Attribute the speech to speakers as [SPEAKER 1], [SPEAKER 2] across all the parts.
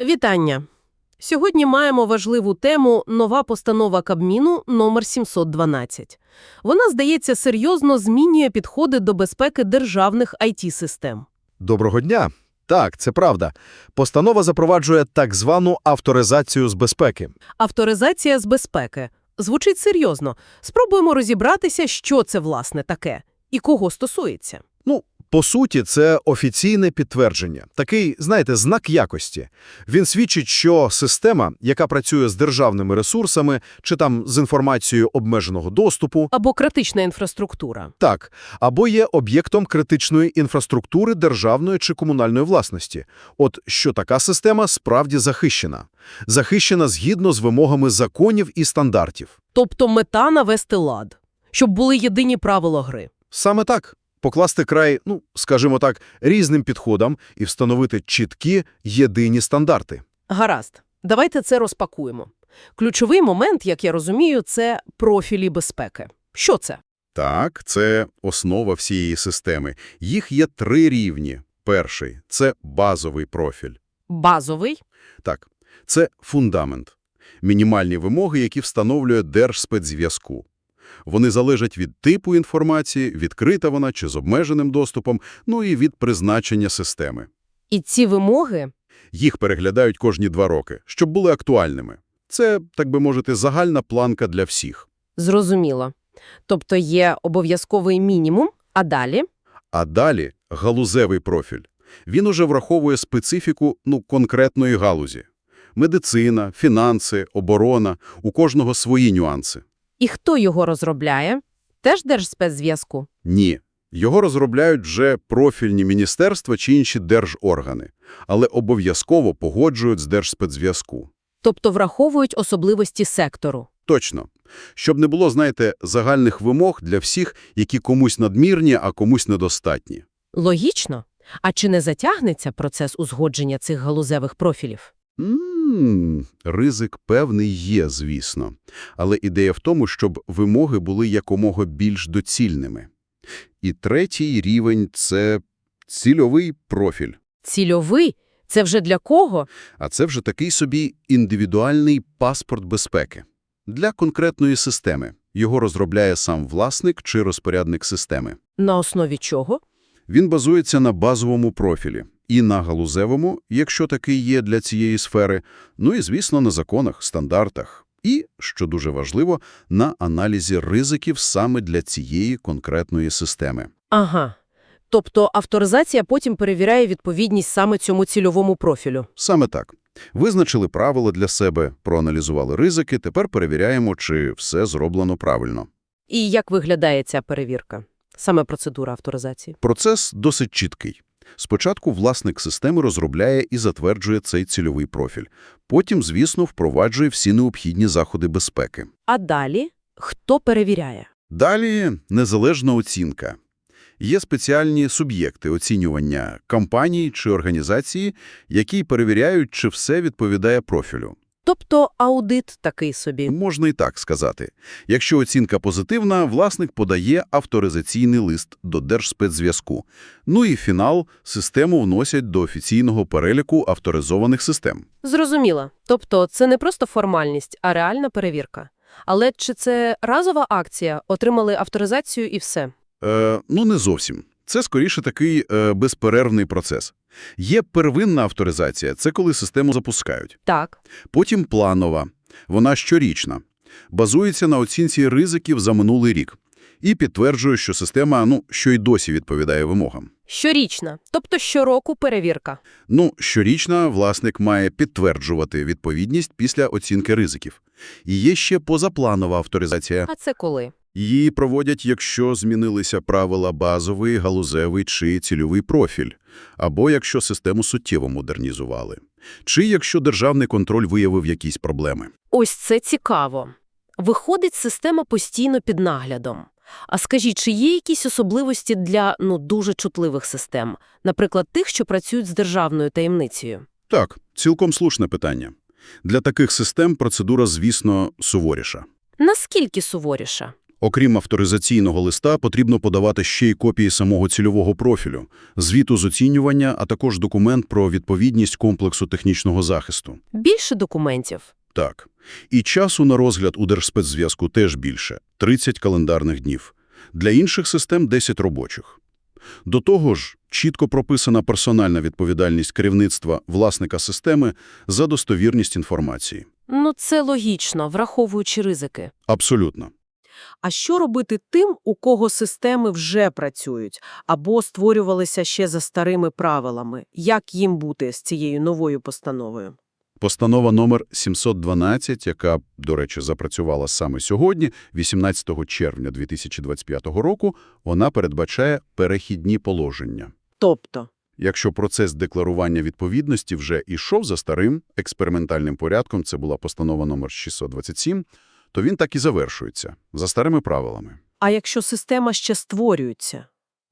[SPEAKER 1] Вітання! Сьогодні маємо важливу тему «Нова постанова Кабміну номер 712». Вона, здається, серйозно змінює підходи до безпеки державних IT-систем.
[SPEAKER 2] Доброго дня. Так, це правда. Постанова запроваджує так звану авторизацію з безпеки.
[SPEAKER 1] Авторизація з безпеки. Звучить серйозно. Спробуємо розібратися, що це, власне, таке і кого стосується.
[SPEAKER 2] Ну, по суті, це офіційне підтвердження. Такий, знаєте, знак якості. Він свідчить, що система, яка працює з державними ресурсами чи там з інформацією обмеженого доступу,
[SPEAKER 1] Або критична інфраструктура.
[SPEAKER 2] так, або є об'єктом критичної інфраструктури державної чи комунальної власності. От що така система справді захищена. Захищена згідно з вимогами законів і стандартів.
[SPEAKER 1] Тобто мета навести лад, щоб були єдині правила гри.
[SPEAKER 2] Саме так. Покласти край, ну, скажімо так, різним підходам і встановити чіткі, єдині стандарти.
[SPEAKER 1] Гаразд, давайте це розпакуємо. Ключовий момент, як я розумію, це профілі безпеки. Що це?
[SPEAKER 3] Так, це основа всієї системи. Їх є три рівні. Перший – це базовий профіль.
[SPEAKER 1] Базовий,
[SPEAKER 3] Так, це фундамент. Мінімальні вимоги, які встановлює Держспецзв'язку. Вони залежать від типу інформації, відкрита вона чи з обмеженим доступом, ну і від призначення системи.
[SPEAKER 1] і ці вимоги
[SPEAKER 3] Їх переглядають кожні два роки, щоб були актуальними. Це, так би мовити, загальна планка для всіх.
[SPEAKER 1] зрозуміло. Тобто є обов'язковий мінімум, а далі
[SPEAKER 3] А далі – галузевий профіль. Він уже враховує специфіку ну, конкретної галузі. Медицина, фінанси, оборона – у кожного свої нюанси.
[SPEAKER 1] І хто його розробляє? Теж Держспецзв'язку.
[SPEAKER 3] Ні. Його розробляють вже профільні міністерства чи інші держоргани, але обов'язково погоджують з Держспецзв'язку.
[SPEAKER 1] Тобто враховують особливості сектору.
[SPEAKER 3] Точно. Щоб не було, знаєте, загальних вимог для всіх, які комусь надмірні, а комусь недостатні.
[SPEAKER 1] Логічно. А чи не затягнеться процес узгодження цих галузевих профілів?
[SPEAKER 3] М, ризик певний є, звісно. Але ідея в тому, щоб вимоги були якомога більш доцільними. І третій рівень – це цільовий профіль.
[SPEAKER 1] Цільовий – це вже для кого?
[SPEAKER 3] А це вже такий собі індивідуальний паспорт безпеки. Для конкретної системи. Його розробляє сам власник чи розпорядник системи.
[SPEAKER 1] На основі чого?
[SPEAKER 3] Він базується на базовому профілі. І на галузевому, якщо такий є для цієї сфери, ну і, звісно, на законах, стандартах. І, що дуже важливо, на аналізі ризиків саме для цієї конкретної системи.
[SPEAKER 1] Ага. Тобто авторизація потім перевіряє відповідність саме цьому цільовому профілю.
[SPEAKER 3] Саме так. Визначили правила для себе, проаналізували ризики, тепер перевіряємо, чи все зроблено правильно.
[SPEAKER 1] І як виглядає ця перевірка? Саме процедура авторизації.
[SPEAKER 3] Процес досить чіткий. Спочатку власник системи розробляє і затверджує цей цільовий профіль. Потім, звісно, впроваджує всі необхідні заходи безпеки.
[SPEAKER 1] А далі хто перевіряє?
[SPEAKER 3] Далі незалежна оцінка. Є спеціальні суб'єкти оцінювання компаній чи організації, які перевіряють, чи все відповідає профілю.
[SPEAKER 1] Тобто аудит такий собі.
[SPEAKER 3] Можна і так сказати. Якщо оцінка позитивна, власник подає авторизаційний лист до Держспецзв'язку. Ну і фінал – систему вносять до офіційного переліку авторизованих систем.
[SPEAKER 1] Зрозуміло. Тобто це не просто формальність, а реальна перевірка. Але чи це разова акція? Отримали авторизацію і все?
[SPEAKER 3] Е, ну, не зовсім. Це, скоріше, такий е, безперервний процес. Є первинна авторизація – це коли систему запускають.
[SPEAKER 1] Так.
[SPEAKER 3] Потім планова. Вона щорічна. Базується на оцінці ризиків за минулий рік. І підтверджує, що система, ну, що й досі відповідає вимогам.
[SPEAKER 1] Щорічна. Тобто щороку перевірка.
[SPEAKER 3] Ну, щорічна власник має підтверджувати відповідність після оцінки ризиків. І є ще позапланова авторизація.
[SPEAKER 1] А це коли?
[SPEAKER 3] Її проводять, якщо змінилися правила базовий, галузевий чи цільовий профіль, або якщо систему суттєво модернізували, чи якщо державний контроль виявив якісь проблеми.
[SPEAKER 1] Ось це цікаво. Виходить, система постійно під наглядом. А скажіть, чи є якісь особливості для, ну, дуже чутливих систем? Наприклад, тих, що працюють з державною таємницею?
[SPEAKER 3] Так, цілком слушне питання. Для таких систем процедура, звісно, суворіша.
[SPEAKER 1] Наскільки суворіша?
[SPEAKER 3] Окрім авторизаційного листа, потрібно подавати ще й копії самого цільового профілю, звіту з оцінювання, а також документ про відповідність комплексу технічного захисту.
[SPEAKER 1] Більше документів.
[SPEAKER 3] Так. І часу на розгляд у Держспецзв'язку теж більше – 30 календарних днів. Для інших систем – 10 робочих. До того ж, чітко прописана персональна відповідальність керівництва власника системи за достовірність інформації.
[SPEAKER 1] Ну, це логічно, враховуючи ризики.
[SPEAKER 3] Абсолютно.
[SPEAKER 1] А що робити тим, у кого системи вже працюють, або створювалися ще за старими правилами? Як їм бути з цією новою постановою?
[SPEAKER 3] Постанова номер 712, яка, до речі, запрацювала саме сьогодні, 18 червня 2025 року, вона передбачає перехідні положення.
[SPEAKER 1] Тобто,
[SPEAKER 3] Якщо процес декларування відповідності вже ішов за старим експериментальним порядком, це була постанова номер 627, то він так і завершується, за старими правилами.
[SPEAKER 1] а якщо система ще створюється?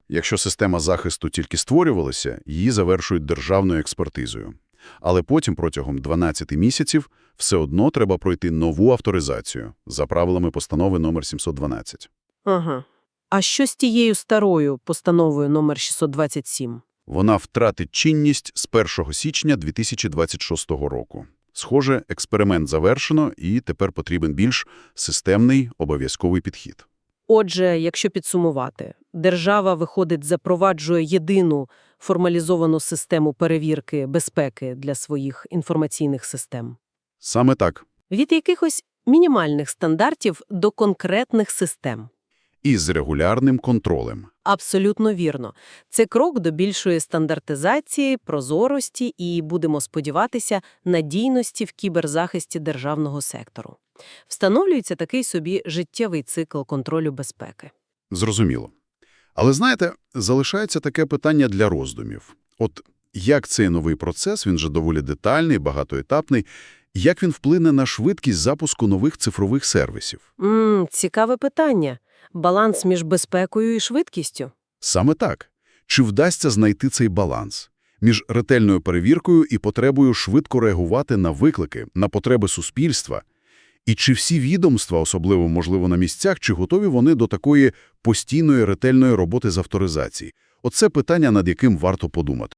[SPEAKER 3] Якщо система захисту тільки створювалася, її завершують державною експертизою. Але потім протягом 12 місяців все одно треба пройти нову авторизацію за правилами постанови номер 712.
[SPEAKER 1] Ага. А що з тією старою постановою номер 627?
[SPEAKER 3] Вона втратить чинність з 1 січня 2026 року. Схоже, експеримент завершено, і тепер потрібен більш системний обов'язковий підхід.
[SPEAKER 1] Отже, якщо підсумувати, держава, виходить, запроваджує єдину формалізовану систему перевірки безпеки для своїх інформаційних систем.
[SPEAKER 3] Саме так.
[SPEAKER 1] Від якихось мінімальних стандартів до конкретних систем.
[SPEAKER 3] І з регулярним контролем.
[SPEAKER 1] Абсолютно вірно. Це крок до більшої стандартизації, прозорості і, будемо сподіватися, надійності в кіберзахисті державного сектору. Встановлюється такий собі життєвий цикл контролю безпеки.
[SPEAKER 3] Зрозуміло. Але, знаєте, залишається таке питання для роздумів. От як цей новий процес, він же доволі детальний, багатоетапний, як він вплине на швидкість запуску нових цифрових сервісів?
[SPEAKER 1] Мм, цікаве питання. Баланс між безпекою і швидкістю?
[SPEAKER 3] Саме так. Чи вдасться знайти цей баланс між ретельною перевіркою і потребою швидко реагувати на виклики, на потреби суспільства? І чи всі відомства, особливо, можливо, на місцях, чи готові вони до такої постійної ретельної роботи з авторизації? Оце питання, над яким варто подумати.